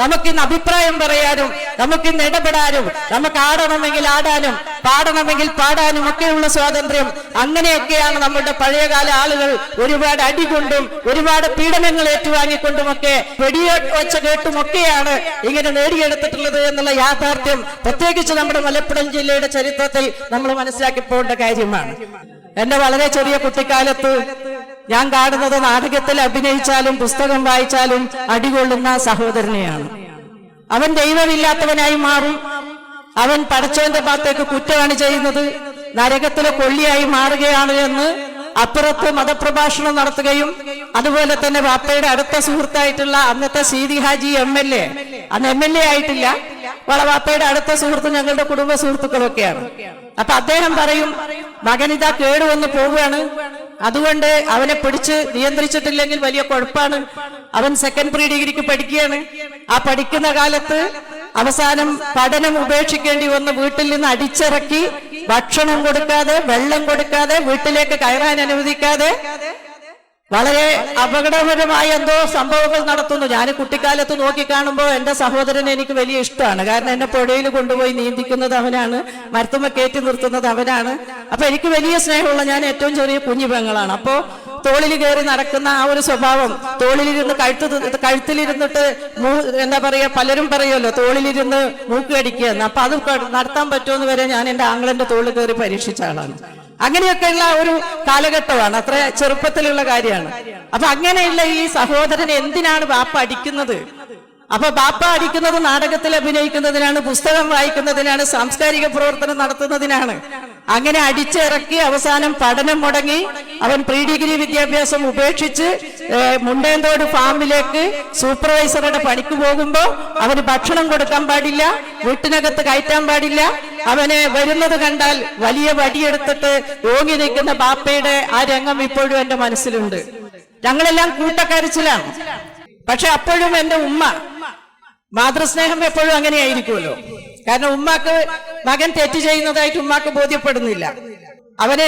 നമുക്കിന്ന് അഭിപ്രായം പറയാനും നമുക്കിന്ന് ഇടപെടാനും നമുക്ക് ആടണമെങ്കിൽ ആടാനും പാടണമെങ്കിൽ പാടാനും ഒക്കെയുള്ള സ്വാതന്ത്ര്യം. അങ്ങനെയൊക്കെയാണ് നമ്മുടെ പഴയകാല ആളുകൾ ഒരുപാട് അടികൊണ്ടും ഒരുപാട് പീഡനങ്ങൾ ഏറ്റുവാങ്ങിക്കൊണ്ടുമൊക്കെ വെടിയോ വച്ച കേട്ടുമൊക്കെയാണ് ഇങ്ങനെ നേടിയെടുത്തിട്ടുള്ളത് എന്നുള്ള യാഥാർത്ഥ്യം പ്രത്യേകിച്ച് നമ്മുടെ മലപ്പുറം ജില്ലയുടെ ചരിത്രത്തിൽ നമ്മൾ മനസ്സിലാക്കി പോകേണ്ട കാര്യമാണ്. എന്റെ വളരെ ചെറിയ കുട്ടിക്കാലത്ത് ഞാൻ കാണുന്നത് നാടകത്തിൽ അഭിനയിച്ചാലും പുസ്തകം വായിച്ചാലും അടികൊള്ളുന്ന സഹോദരനെയാണ്. അവൻ ദൈവമില്ലാത്തവനായി മാറും. അവൻ പടച്ചവന്റെ ഭാഗത്തേക്ക് കുറ്റമാണ് ചെയ്യുന്നത് നരകത്തിലെ കൊള്ളിയായി മാറുകയാണ് എന്ന് അപ്പുറത്ത് മതപ്രഭാഷണം നടത്തുകയും അതുപോലെ തന്നെ വാപ്പയുടെ അടുത്ത സുഹൃത്തായിട്ടുള്ള അന്നത്തെ Seethi Haji M L A. അന്ന് എം എൽ എ ആയിട്ടില്ല. വള വാപ്പയുടെ അടുത്ത സുഹൃത്ത് ഞങ്ങളുടെ കുടുംബ സുഹൃത്തുക്കളൊക്കെയാണ്. അപ്പൊ അദ്ദേഹം പറയും മകനിതാ കേടുവന്ന് പോവുകയാണ്. അതുകൊണ്ട് അവനെ പിടിച്ച് നിയന്ത്രിച്ചിട്ടില്ലെങ്കിൽ വലിയ കുഴപ്പമാണ് അവൻ സെക്കൻഡ് പ്രീ ഡിഗ്രിക്ക് പഠിക്കുകയാണ്. ആ പഠിക്കുന്ന കാലത്ത് അവസാനം പഠനം ഉപേക്ഷിക്കേണ്ടി വന്ന് വീട്ടിൽ നിന്ന് അടിച്ചിറക്കി ഭക്ഷണം കൊടുക്കാതെ വെള്ളം കൊടുക്കാതെ വീട്ടിലേക്ക് കയറാൻ അനുവദിക്കാതെ വളരെ അപകടകരമായ എന്തോ സംഭവങ്ങൾ നടത്തുന്നു. ഞാൻ കുട്ടിക്കാലത്ത് നോക്കി കാണുമ്പോൾ സഹോദരൻ എനിക്ക് വലിയ ഇഷ്ടമാണ്. കാരണം എന്നെ പുഴയിൽ കൊണ്ടുപോയി നീന്തിക്കുന്നത് അവനാണ് മരത്തുമ്മ കയറ്റി നിർത്തുന്നത് അവനാണ്. അപ്പൊ എനിക്ക് വലിയ സ്നേഹമുള്ള ഞാൻ ഏറ്റവും ചെറിയ കുഞ്ഞു പെങ്ങളാണ്. അപ്പോ തോളിൽ കയറി നടക്കുന്ന ആ ഒരു സ്വഭാവം തോളിലിരുന്ന് കഴുത്ത് കഴുത്തിലിരുന്നിട്ട് മൂ- എന്താ പറയാ പലരും പറയുമല്ലോ തോളിലിരുന്ന് മൂക്ക് എന്ന് അപ്പൊ അത് നടത്താൻ പറ്റുമെന്ന് വരെ ഞാൻ എന്റെ ആംഗ്ലന്റെ തോളിൽ കയറി പരീക്ഷിച്ച ആളാണ്. അങ്ങനെയൊക്കെയുള്ള ഒരു കാലഘട്ടമാണ്. അത്ര ചെറുപ്പത്തിലുള്ള കാര്യമാണ്. അപ്പൊ അങ്ങനെയുള്ള ഈ സഹോദരൻ എന്തിനാണ് ബാപ്പ അടിക്കുന്നത്? അപ്പൊ ബാപ്പ അടിക്കുന്നത് നാടകത്തിൽ അഭിനയിക്കുന്നതിനാണ് പുസ്തകം വായിക്കുന്നതിനാണ് സാംസ്കാരിക പ്രവർത്തനം നടത്തുന്നതിനാണ്. അങ്ങനെ അടിച്ചിറക്കി അവസാനം പഠനം മുടങ്ങി അവൻ പ്രീ ഡിഗ്രി വിദ്യാഭ്യാസം ഉപേക്ഷിച്ച് മുണ്ടേന്തോട് ഫാമിലേക്ക് സൂപ്പർവൈസറുടെ പണിക്ക് പോകുമ്പോൾ അവന് ഭക്ഷണം കൊടുക്കാൻ പാടില്ല വീട്ടിനകത്ത് കയറ്റാൻ പാടില്ല അവന് വരുന്നത് കണ്ടാൽ വലിയ വടിയെടുത്തിട്ട് ഓങ്ങി നിൽക്കുന്ന ബാപ്പയുടെ ആ രംഗം ഇപ്പോഴും എന്റെ മനസ്സിലുണ്ട്. ഞങ്ങളെല്ലാം കൂട്ടക്കരച്ചിലാണ് പക്ഷെ അപ്പോഴും എന്റെ ഉമ്മ മാതൃസ്നേഹം എപ്പോഴും അങ്ങനെയായിരിക്കുമല്ലോ. കാരണം ഉമ്മാക്ക് മകൻ തെറ്റ് ചെയ്യുന്നതായിട്ട് ഉമ്മാക്ക് ബോധ്യപ്പെടുന്നില്ല. അവന്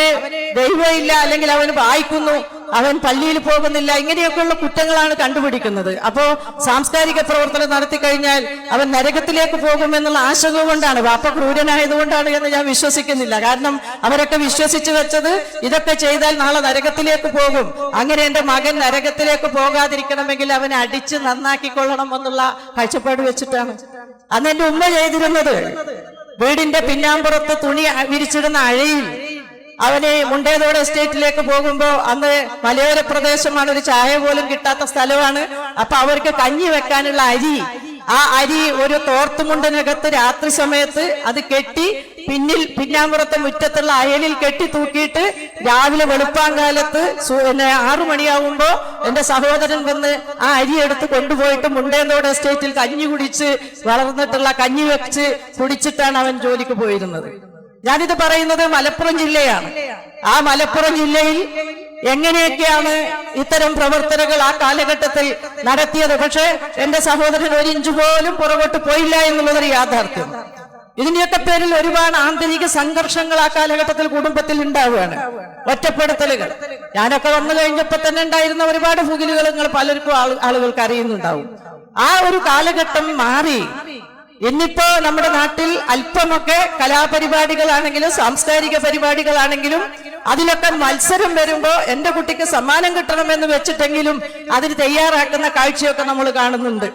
ദൈവമില്ല അല്ലെങ്കിൽ അവന് വായിക്കുന്നു അവൻ പള്ളിയിൽ പോകുന്നില്ല. ഇങ്ങനെയൊക്കെയുള്ള കുറ്റങ്ങളാണ് കണ്ടുപിടിക്കുന്നത്. അപ്പോ സാംസ്കാരിക പ്രവർത്തനം നടത്തി കഴിഞ്ഞാൽ അവൻ നരകത്തിലേക്ക് പോകുമെന്നുള്ള ആശങ്ക കൊണ്ടാണ് വാപ്പ ക്രൂരനായതുകൊണ്ടാണ് എന്ന് ഞാൻ വിശ്വസിക്കുന്നില്ല. കാരണം അവരൊക്കെ വിശ്വസിച്ചു വെച്ചത് ഇതൊക്കെ ചെയ്താൽ നാളെ നരകത്തിലേക്ക് പോകും. അങ്ങനെ എന്റെ മകൻ നരകത്തിലേക്ക് പോകാതിരിക്കണമെങ്കിൽ അവനെ അടിച്ച് നന്നാക്കിക്കൊള്ളണം എന്നുള്ള കാഴ്ചപ്പാട് വെച്ചിട്ടാണ്. അന്ന് എന്റെ ഉമ്മ ചെയ്തിരുന്നത്. വീടിന്റെ പിന്നാമ്പുറത്ത് തുണി വിരിച്ചിടുന്ന അഴയിൽ അവന് മുണ്ടേതോട് എസ്റ്റേറ്റിലേക്ക് പോകുമ്പോൾ അന്ന് മലയോര പ്രദേശമാണ് ഒരു ചായ പോലും കിട്ടാത്ത സ്ഥലമാണ്. അപ്പൊ അവർക്ക് കഞ്ഞി വെക്കാനുള്ള അരി. ആ അരി ഒരു തോർത്തുമുണ്ടിനകത്ത് രാത്രി സമയത്ത് അത് കെട്ടി പിന്നിൽ പിന്നാമ്പുറത്തെ മുറ്റത്തുള്ള അയലിൽ കെട്ടി തൂക്കിയിട്ട് രാവിലെ വെളുപ്പാങ്കാലത്ത് പിന്നെ ആറു മണിയാവുമ്പോ എന്റെ സഹോദരൻ വന്ന് ആ അരി എടുത്ത് കൊണ്ടുപോയിട്ട് മുണ്ടേന്തോട് എസ്റ്റേറ്റിൽ കഞ്ഞി കുടിച്ച് വളർന്നിട്ടുള്ള കഞ്ഞി വെച്ച് കുടിച്ചിട്ടാണ് അവൻ ജോലിക്ക് പോയിരുന്നത്. ഞാനിത് പറയുന്നത് മലപ്പുറം ജില്ലയാണ്. ആ മലപ്പുറം ജില്ലയിൽ എങ്ങനെയൊക്കെയാണ് ഇത്തരം പ്രവർത്തനങ്ങൾ ആ കാലഘട്ടത്തിൽ നടത്തിയത്? പക്ഷെ എന്റെ സഹോദരൻ ഒരു ഇഞ്ച് പോലും പുറകോട്ട് പോയില്ല എന്നുള്ളതൊരു യാഥാർത്ഥ്യം. ഇതിന്റെയൊക്കെ പേരിൽ ഒരുപാട് ആന്തരിക സംഘർഷങ്ങൾ ആ കാലഘട്ടത്തിൽ കുടുംബത്തിൽ ഉണ്ടാവുകയാണ്. ഒറ്റപ്പെടുത്തലുകൾ. ഞാനൊക്കെ വന്നു കഴിഞ്ഞപ്പോ തന്നെ ഉണ്ടായിരുന്ന ഒരുപാട് ഫുകിലുകൾ നിങ്ങൾ പലർക്കും ആള്- ആളുകൾക്ക് അറിയുന്നുണ്ടാവും. ആ ഒരു കാലഘട്ടം മാറി ഇന്നിപ്പോ നമ്മുടെ നാട്ടിൽ അല്പമൊക്കെ കലാപരിപാടികളാണെങ്കിലും സാംസ്കാരിക പരിപാടികളാണെങ്കിലും അതിലൊക്കെ മത്സരം വരുമ്പോ എന്റെ കുട്ടിക്ക് സമ്മാനം കിട്ടണമെന്ന് വെച്ചിട്ടെങ്കിലും അതിന് തയ്യാറാക്കുന്ന കാഴ്ചയൊക്കെ നമ്മൾ കാണുന്നുണ്ട്.